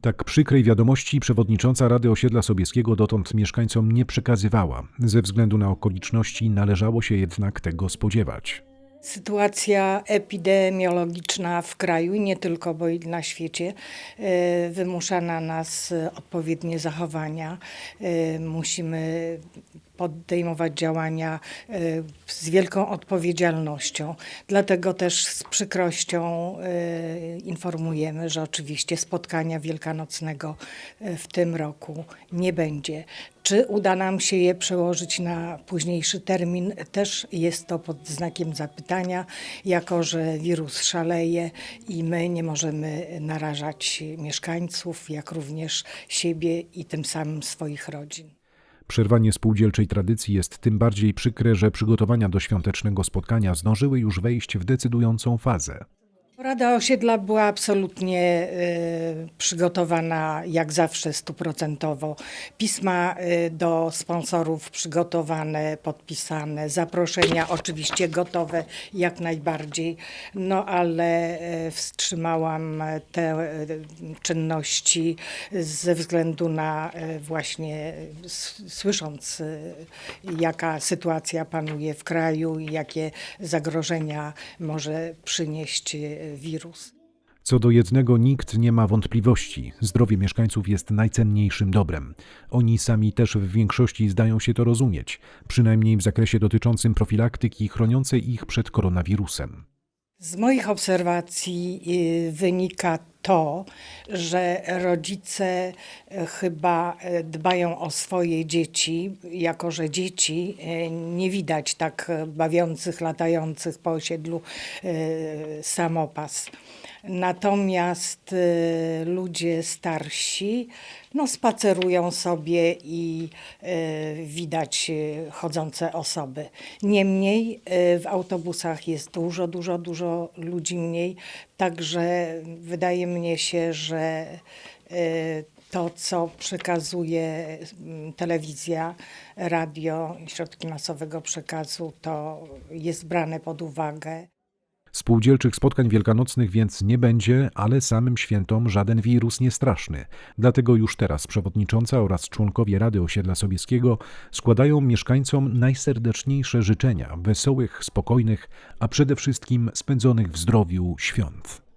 Tak przykrej wiadomości przewodnicząca Rady Osiedla Sobieskiego dotąd mieszkańcom nie przekazywała. Ze względu na okoliczności należało się jednak tego spodziewać. Sytuacja epidemiologiczna w kraju i nie tylko, bo i na świecie e, wymusza na nas odpowiednie zachowania. E, Musimy podejmować działania e, z wielką odpowiedzialnością. Dlatego też z przykrością e, informujemy, że oczywiście spotkania wielkanocnego e, w tym roku nie będzie. Czy uda nam się je przełożyć na późniejszy termin? Też jest to pod znakiem zapytania, jako że wirus szaleje i my nie możemy narażać mieszkańców, jak również siebie i tym samym swoich rodzin. Przerwanie spółdzielczej tradycji jest tym bardziej przykre, że przygotowania do świątecznego spotkania zdążyły już wejść w decydującą fazę. Rada Osiedla była absolutnie y, przygotowana jak zawsze stuprocentowo. Pisma y, do sponsorów przygotowane, podpisane, zaproszenia oczywiście gotowe jak najbardziej, no ale y, wstrzymałam te y, czynności ze względu na y, właśnie s- słysząc y, jaka sytuacja panuje w kraju i jakie zagrożenia może przynieść y, wirus. Co do jednego nikt nie ma wątpliwości. Zdrowie mieszkańców jest najcenniejszym dobrem. Oni sami też w większości zdają się to rozumieć, przynajmniej w zakresie dotyczącym profilaktyki chroniącej ich przed koronawirusem. Z moich obserwacji y, wynika to, że rodzice y, chyba y, dbają o swoje dzieci, jako że dzieci y, nie widać tak bawiących, latających po osiedlu samopas. Natomiast y, ludzie starsi no, spacerują sobie i y, widać y, chodzące osoby. Niemniej w autobusach jest dużo, dużo, dużo ludzi mniej, także wydaje mnie się, że to, co przekazuje mm, telewizja, radio, środki masowego przekazu, to jest brane pod uwagę. Spółdzielczych spotkań wielkanocnych więc nie będzie, ale samym świętom żaden wirus nie straszny. Dlatego już teraz przewodnicząca oraz członkowie Rady Osiedla Sobieskiego składają mieszkańcom najserdeczniejsze życzenia wesołych, spokojnych, a przede wszystkim spędzonych w zdrowiu świąt.